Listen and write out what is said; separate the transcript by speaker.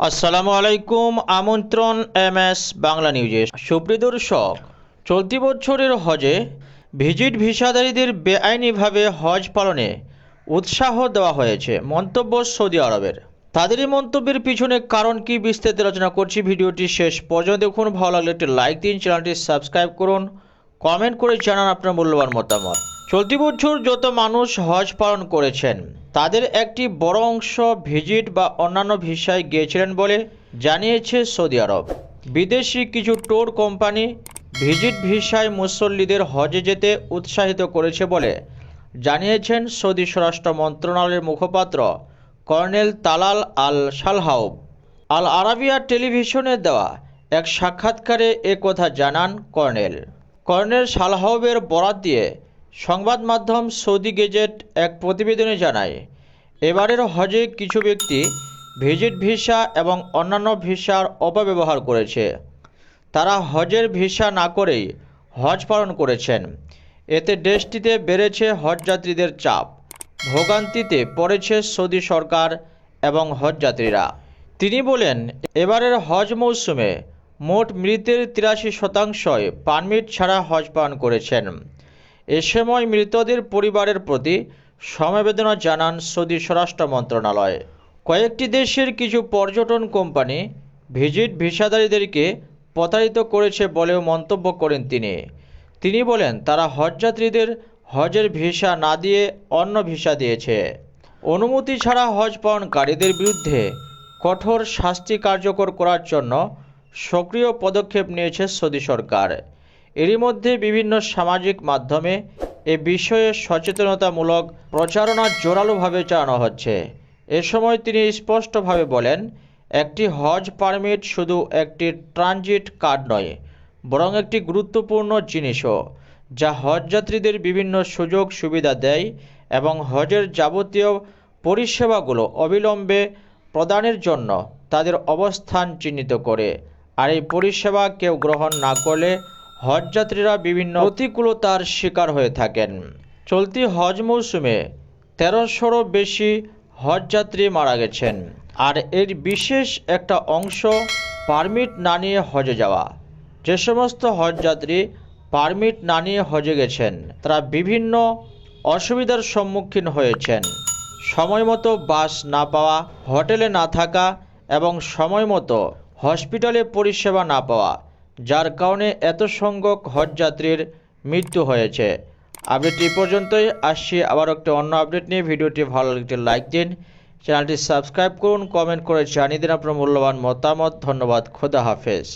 Speaker 1: আসসালামু আলাইকুম, আমন্ত্রণ এম এস বাংলা নিউজে সুপ্রিয় দর্শক, চলতি বছরের হজে ভিজিট ভিসাধারীদের বেআইনিভাবে হজ পালনে উৎসাহ দেওয়া হয়েছে মন্তব্য সৌদি আরবের। তাদেরই মন্তব্যের পিছনে কারণ কি বিস্তারিত আলোচনা করছি, ভিডিওটি শেষ পর্যন্ত দেখুন, ভালো লাগলে একটি লাইক দিন, চ্যানেলটি সাবস্ক্রাইব করুন, কমেন্ট করে জানান আপনার মূল্যবান মতামত। চলতি বছর যত মানুষ হজ পালন করেছেন তাদের একটি বড় অংশ ভিজিট বা অন্যান্য ভিসায় গিয়েছিলেন বলে জানিয়েছে সৌদি আরব। বিদেশি কিছু ট্যুর কোম্পানি ভিজিট ভিসায় মুসল্লিদের হজে যেতে উৎসাহিত করেছে বলে জানিয়েছেন সৌদি স্বরাষ্ট্র মন্ত্রণালয়ের মুখপাত্র colonel Talal Al Salhoub Al Arabiya টেলিভিশনে দেওয়া এক সাক্ষাৎকারে এ কথা জানান কর্নেল। কর্নেল সালহাউবের বরাত দিয়ে সংবাদ মাধ্যম সৌদি গেজেট এক প্রতিবেদনে জানায়, এবারের হজে কিছু ব্যক্তি ভিজিট ভিসা এবং অন্যান্য ভিসার অপব্যবহার করেছে। তারা হজের ভিসা না করেই হজ পালন করেছেন। এতে দেশটিতে বেড়েছে হজযাত্রীদের চাপ, ভোগান্তিতে পড়েছে সৌদি সরকার এবং হজযাত্রীরা। তিনি বলেন, এবারের হজ মৌসুমে মোট মৃতের তিরাশি শতাংশই পারমিট ছাড়া হজ পালন করেছেন। এ সময় মৃতদের পরিবারের প্রতি সমবেদনা জানান সৌদি স্বরাষ্ট্র মন্ত্রণালয়। কয়েকটি দেশের কিছু পর্যটন কোম্পানি ভিজিট ভিসাদারীদেরকে প্রতারিত করেছে বলেও মন্তব্য করেন তিনি। তিনি বলেন, তারা হজযাত্রীদের হজের ভিসা না দিয়ে অন্য ভিসা দিয়েছে। অনুমতি ছাড়া হজ পালনকারীদের বিরুদ্ধে কঠোর শাস্তি কার্যকর করার জন্য সক্রিয় পদক্ষেপ নিয়েছে সৌদি সরকার। এরই মধ্যে বিভিন্ন সামাজিক মাধ্যমে এ বিষয়ে সচেতনতামূলক প্রচারণা জোরালোভাবে চালানো হচ্ছে। এ সময় তিনি স্পষ্টভাবে বলেন, একটি হজ পারমিট শুধু একটি ট্রানজিট কার্ড নয়, বরং একটি গুরুত্বপূর্ণ জিনিসও, যা হজযাত্রীদের বিভিন্ন সুযোগ সুবিধা দেয় এবং হজের যাবতীয় পরিষেবাগুলো অবিলম্বে প্রদানের জন্য তাদের অবস্থান চিহ্নিত করে। আর এই পরিষেবা কেউ গ্রহণ না করলে হজযাত্রীরা বিভিন্ন প্রতিকূলতার শিকার হয়ে থাকেন। চলতি হজ মৌসুমে তেরোশোরও বেশি হজযাত্রী মারা গেছেন। আর এর বিশেষ একটা অংশ পারমিট না নিয়ে হজে যাওয়া। যে সমস্ত হজযাত্রী পারমিট না নিয়ে হজে গেছেন, তারা বিভিন্ন অসুবিধার সম্মুখীন হয়েছেন। সময় মতো বাস না পাওয়া, হোটেলে না থাকা এবং সময় মতো হসপিটালে পরিষেবা না পাওয়া যার কারণে এত সংখ্যক হজযাত্রীর মৃত্যু হয়েছে। আপডেট এই পর্যন্তই। আসছি আবার একটি অন্য আপডেট নিয়ে। ভিডিওটি ভালো একটি লাইক দিন। চ্যানেলটি সাবস্ক্রাইব করুন, কমেন্ট করে জানিয়ে দিন আপনার মূল্যবান মতামত। ধন্যবাদ। খোদা হাফেজ।